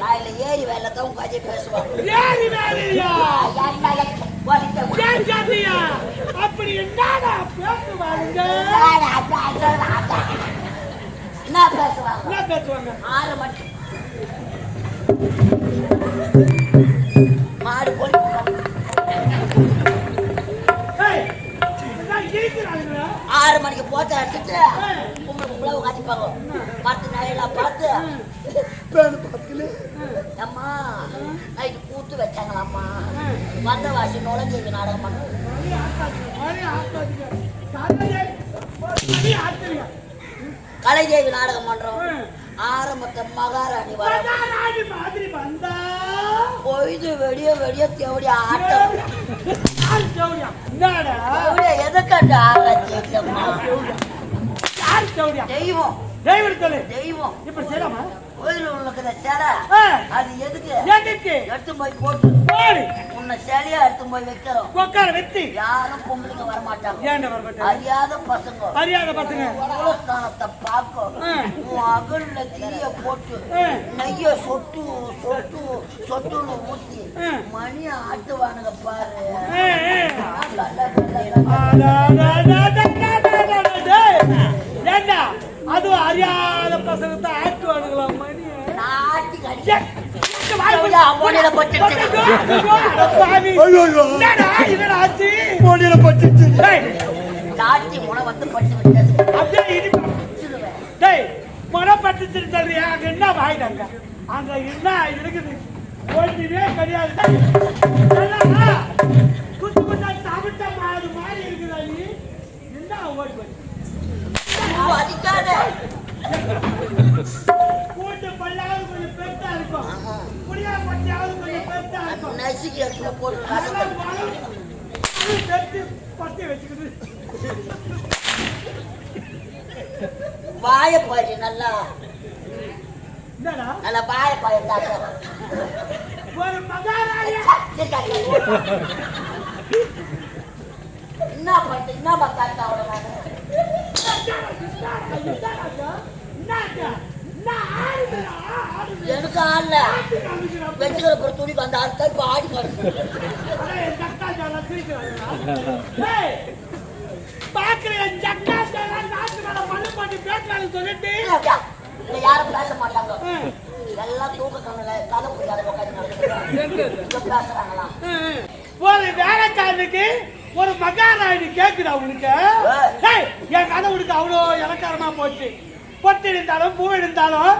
காலையில ஏறி வேலை தான் உட்காந்து பேசுவாங்க? ஏரி வேலையா ஆறு மணி மாடு ஆறு மணிக்கு போத்த எடுத்துட்டு உங்களுக்கு உழவு காட்டிப்பாங்க. பத்து நாளையெல்லாம் பார்த்து பார்த்துக்கல அம்மா நைட்டு கூத்து வச்சாங்களாம்மா. வந்த வாசி நுழைஞ்சு நாடகம் பண்ணுவோம் கலைதேவி நாடகம் பண்றோம். ஆரம்பத்தை மகாராணி வந்தா பொய்து வெடிய வெடிய தேவடி ஆட்டம். எதுக்காண்டு ஆராய்ச்சி தெய்வம். தெய்வம் தெய்வம். இப்ப செய்யலாமா? கோயில் உள்ள சேலை அது எதுக்கு எதுக்கு? எடுத்து போய் போட்டு போடு. உன்னை சேலையா எடுத்து போய் வைக்கிறோம் உட்கார வெத்தி. யாரும் பொம்பளைங்க வர மாட்டாங்க? அறியாத பசங்க அறியாத பசங்க. மூலஸ்தானத்தை பார்க்கும். உன் அகல்ல தீய போட்டு. நெய்ய சொட்டு சொட்டு சொட்டுன்னு ஊத்தி. மணி ஆட்டுவானுங்க பாரு போடியில போச்சு போடியில போச்சு வந்து பட்டு டேய் முளை பட்டு திருத்தல்றியா என்ன வாங்கிட்டாங்க அங்க? என்ன இருக்குது? ஒன்றுமே கிடையாது. குத்து குத்தா தமிழ்த்த மாறு மாதிரி இருக்குது அது என்ன ஓடி போய் அதுக்கான கூட்டு பல்லாவது கொஞ்சம் பெருசா இருக்கும். புளியா பட்டியாவது கொஞ்சம் பெருசா இருக்கும். நசுக்கி இடத்துல போட்டு வச்சுக்கிட்டு. வாய பாரு நல்லா. நல்லா வாய பாரு தாத்தா ஒரு மகாராஜா என்ன பண்ணு என்ன பார்த்தா ஆள்ல வச்சுக்கிற பொறுத்த துணி அந்த அர்த்தம் இப்ப ஆடி சொல்லிட்டு. யாரும் பேச மாட்டாங்க. எல்லாம் தூக்க கண்ணுல கதை பிடிக்காத உட்காந்து பேசுறாங்களா? ஒரு வேலைக்காரனுக்கு ஒரு மகாராணி கேக்குதா உனக்கு? ஏய், என் கதை உனக்கு அவ்வளோ இலக்காரமா போச்சு. பொட்டு இருந்தாலும் பூ இருந்தாலும்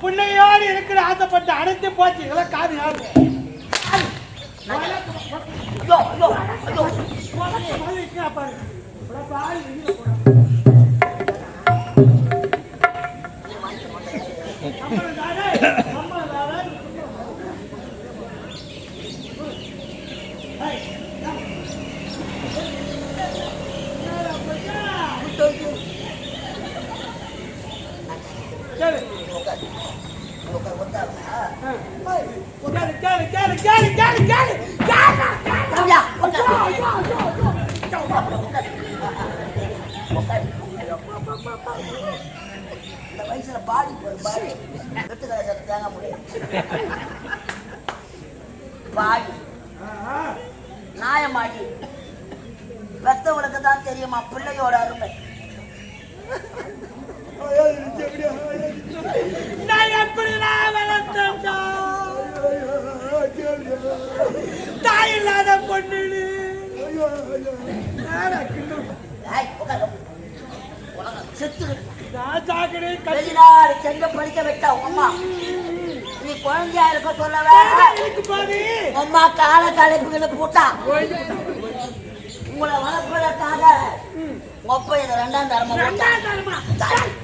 பிள்ளையோடு இருக்கிற ஆசைப்பட்டு அடைத்து போச்சு இதெல்லாம் காது யாரு பாரு இந்த வயசுல பாடி போய் பாடி எடுத்துக்கிற சத்து தேங்க முடியும் பாடி நாயமாடி பெத்தவளுக்கு தான் தெரியுமா பிள்ளையோட அருமை நான் எப்படிடா தாய் இல்லாத பொண்ணு செங்க படிக்க வைக்க உமா நீ குழந்தையா இருக்க சொல்ல உமா கால தலைப்புகளை உங்களை வளர்ப்பதற்காக முப்பது ரெண்டாம் தரமா ரெண்டாம்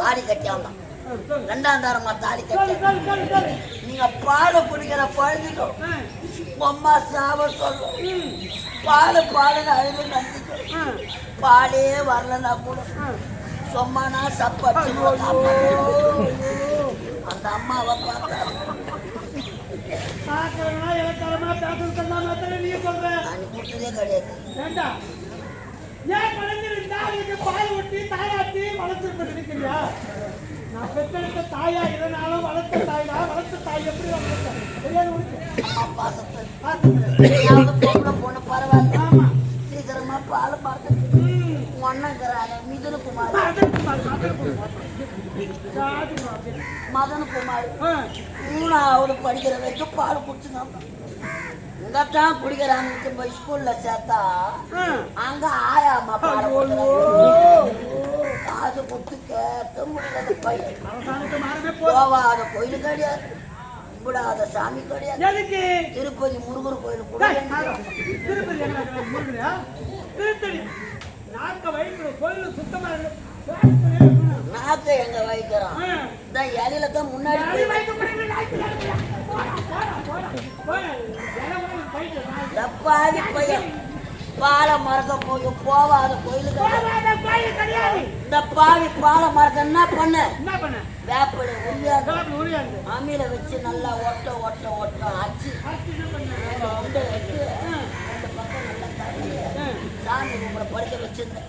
தாலி கட்டியாங்க. ரெண்டாம் தாரமா தாலி கட்டி நீங்க பாலை குடிக்கிற பழுதுக்கும் அம்மா சாப சொல்லும். பால் பாலுன்னு அழுது நந்திக்கும் பாலே வரலன்னா கூட சொம்மானா சப்பட்டு அந்த அம்மாவை பார்த்தா. பார்க்கறதுனா இலக்காரமா பேசுறது நீ சொல்ற கிடையாது. ஏன் குழந்தைகள் தாய்க்கு பால் ஊட்டி தாயாட்டி வளர்த்துட்டு நினைக்கிறியா நான் பெற்றெடுத்த தாயா இதனாலும் வளர்த்த தாய் தான் வளர்த்த தாய் எப்படி வளர்த்தேன் தெரியாது உனக்கு? போன பரவாயில்ல. ஆமா. சீக்கிரமா பால் பார்த்து. ஒன்னங்கிறாங்க மிதுனகுமார் மதனகுமார் மூணாவது படிக்கிற வரைக்கும் பால் குடிச்சு குடிச்சுதான். குடிச்சுங்க இங்கத்தான் குடிக்கிறாங்க போய் ஸ்கூல்ல சேர்த்தா. அங்க ஐயோ, குடிக்கிறாங்க. காது கொடுத்து கேட்க முடியல பையன். போவாத கோயில் கிடையாது. கும்பிடாத சாமி கிடையாது. திருப்பதி முருகர் கோயில் கூட. நாக்க எங்க வைக்கிறோம். இந்த இலையில தான் முன்னாடி தப்பாதி பையன் பாலை மறக்க போய் போவாத கோயிலுக்கு கிடையாது. இந்த பாவி பாலை மறக்க என்ன பண்ண? வேப்பிலை உரியாது அம்மியில வச்சு நல்லா ஒட்ட ஒட்ட ஒட்ட அச்சு ரெண்டு உண்டை வச்சு ஆ, ரெண்டு பக்கம் நல்லா தள்ளி ஆ. சாமி உங்களை படிக்க வச்சிருந்தேன்.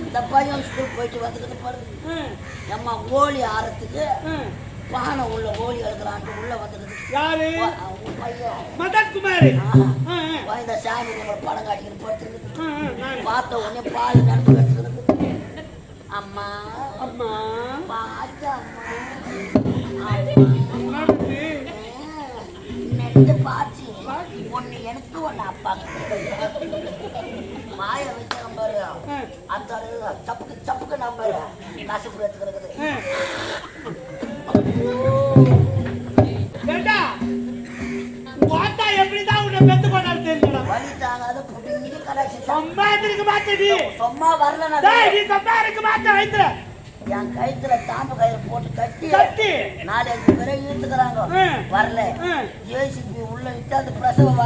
இந்த பையன் ஸ்கூல் போயிட்டு வந்துக்கிட்டு பாரு. ஆ, அம்மா கோழி ஆறத்துக்கு பானை உள்ள கோழி எடுக்கலான்ட்டு உள்ள வந்துக்கிட்டு யாரு? உன் பையன். மதன் குமார் ஆஹா. ஆ, ஆ. இந்த சாமி உங்களை படம் காட்டிக்கிட்டு நான். பார்த்த உடனே பால் நடந்து எடுத்துக்கிட்டு அம்மா. அம்மா. பாத்து அம்மா. நெட்டு பாச்சு ஒன்னு எனக்கு ஒன்னு அப்பா மாய வச்சு பாரு. ஆ, அந்த சப்புக்கு சப்புக்கு நம்பர் காசு கூட என் கயித்துல தாம்பு கயிறு போட்டு கட்டி. கட்டி. நாலஞ்சு பேரை இழுத்துக்கிறாங்க. வரல. உள்ள விட்டு அந்த பிரசவ.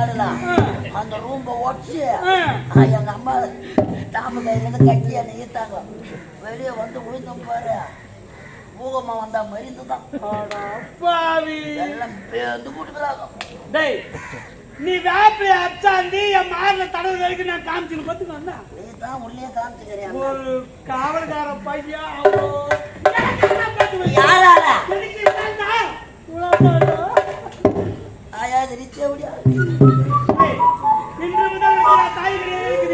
அந்த ரூம்ப ஒடிச்சு எங்க அம்மா தாம்பு இருந்து கட்டி என்னை இழுத்தாங்க. வெளியே வந்து விழுந்தோம் பாரு. பூகமா வந்தா மருந்து தான் அட பாவி. எல்லாம் பேந்து போட்டுக்கிறாங்க டேய், நீ வேப்பிலை அச்சாந்தி என் மார்ல தடவை வரைக்கும் நான் காமிச்சுன்னு பார்த்துக்கு வந்தா நீ தான் உள்ளே காமிச்சுக்கிறேன் ஒரு காவல்கார பையன் அவ்வளோ எனக்கு என்ன பார்த்து வை? யாரால எனக்கு என்னன்னா, உலகமாடா. ஆயாது நிச்சய முடியாது ஏய், இன்று முதல் இருக்கிற தாய் கிடையாது, இருக்குது மகள் கிடையாது.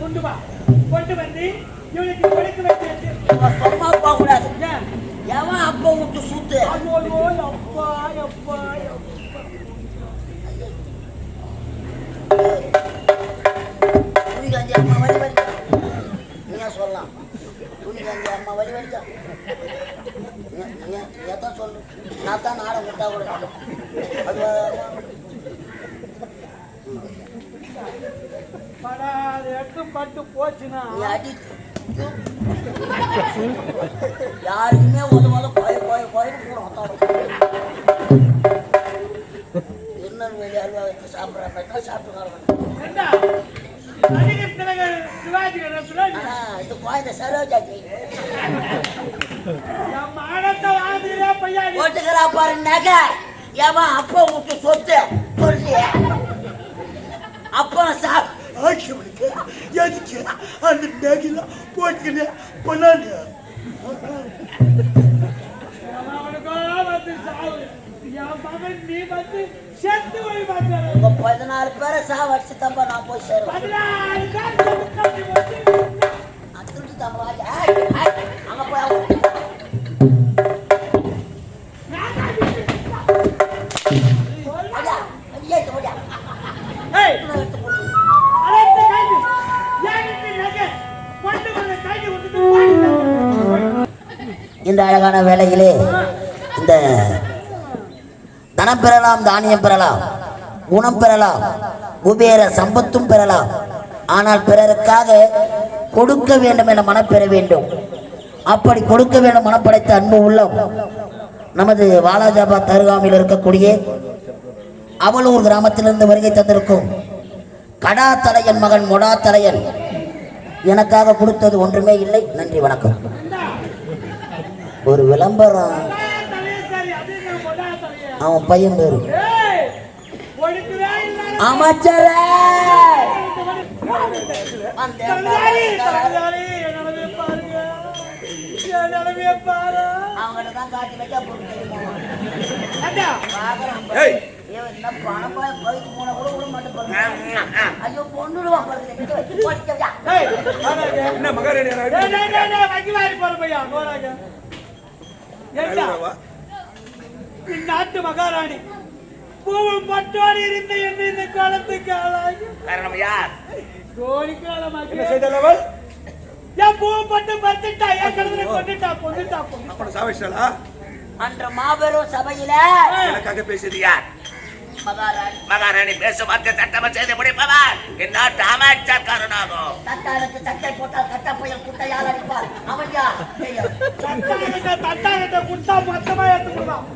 கொண்டு வா. கொண்டு வந்து இவனுக்கு கொடுக்க சும்மா போக கூடாது? எவன் அப்போ விட்டு சுத்து? ஐயோ, அப்பா, அப்பா, அம்மா வலி வலிக்கா. நீ ஏன் சொல்லலாம்? துணி காஞ்சி அம்மா வலி வலிக்கா. எதான் சொல்லு? நான் தான் நாடகம் கொடுத்தா கூட அது படாத எட்டு பட்டு போச்சுன்னா. யாருக்குமே உதவாத கோய கோய கோயின்னு கூட திருநெல்வேலி அல்வா வச்சு சாப்பிட்ற? மாதிரி இது குழந்தை சரோஜாஜி. போட்டுக்கிறா பாரு நகை. எவன் அப்பா விட்டு சொத்து. சொல்றிய அப்புறம் சாப் ஆட்சிவனுக்கு எதுக்கு அந்த நகையில போட்டுக்கிட்டு பண்ணாங்க பதினாலு பேரை சாவடிச்சு தம்பா நான் போய் சேருவேன். திருட்டு தம்பா அங்க போய் இந்த அழகான வேலையிலே இந்த தனம் பெறலாம் தானியம் பெறலாம் குணம் பெறலாம் குபேர சம்பத்தும் பெறலாம். ஆனால் பிறருக்காக கொடுக்க வேண்டும் என மனப்பெற வேண்டும். அப்படி கொடுக்க வேண்டும் மனப்படைத்த அன்பு உள்ளம் நமது வாலாஜாபாத் அருகாமையில் இருக்கக்கூடிய அவலூர் கிராமத்திலிருந்து வருகை தந்திருக்கும் கடா தலையன் மகன் மொடா தலையன் எனக்காக கொடுத்தது ஒன்றுமே இல்லை. நன்றி வணக்கம். ஒரு விளம்பரம். அவன் பையன் பேரு. அமைச்சரே. தங்காளி தங்காளி என் நிலைமையை பாருங்க என் நிலைமையை பாரு. அவங்கள தான் காட்டி வைக்க போட்டு. என்ன மகாராணி இந்நாட்டு மகாராணி. பூவும் பட்டோடு இருந்த என்ன இந்த காலத்துக்கு ஆளாகி. காரணம் யார்? கோடிக்காலமாக்கி என்ன செய்தவள் என் பூவும் பட்டு பத்துட்டா என் கடவுளை கொண்டுட்டா? கொண்டுட்டா? கொண்டுட்டா. அப்பட சாவிச்சாளா அன்று மாபெரும் சபையில எனக்காக பேசியது யார்? மகாராணி மகாராணி பேசும் வார்த்தை தட்டம செய்து முடிப்பவர் இந்நாட்டு அமைச்சர் கருணாகும் தட்டாரத்து சட்டை போட்டால் கட்ட புயல் குட்டையால் அடிப்பார். அவன் யார்? குட்டா மொத்தமா எடுத்து கொடுப்பான்